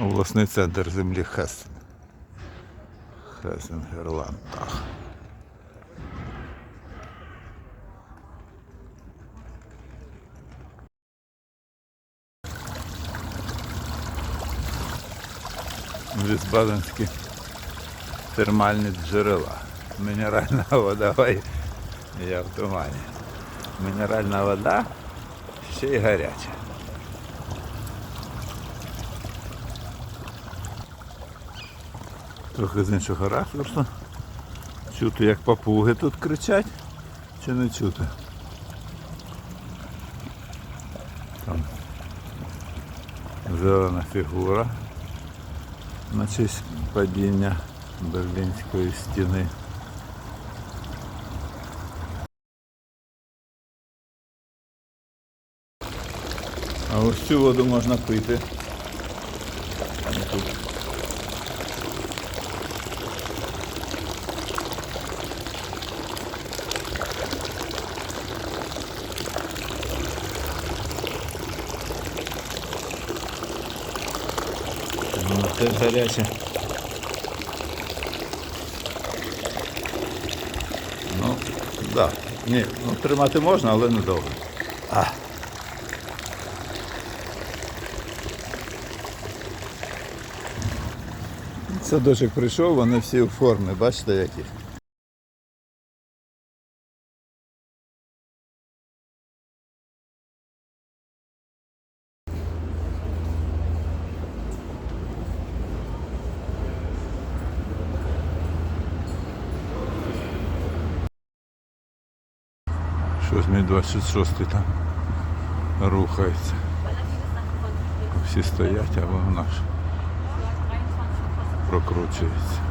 Обласний центр землі Хесен. Хесенгерландах. Вісбаденські термальні джерела. Мінеральна вода. Я в тумані. Мінеральна вода ще й гаряча. Трохи з іншого ракурсу. Чути, як папуги тут кричать, чи не чути? Там зелена фігура на падіння Берлінської стіни. А ось цю воду можна пити. Гаряче. Ну, так. Да. Ні, ну тримати можна, але недовго. А. Садочок прийшов, вони всі у формі, бачите які. Щось мій 26 там рухається. Всі стоять, а вона наш прокручується.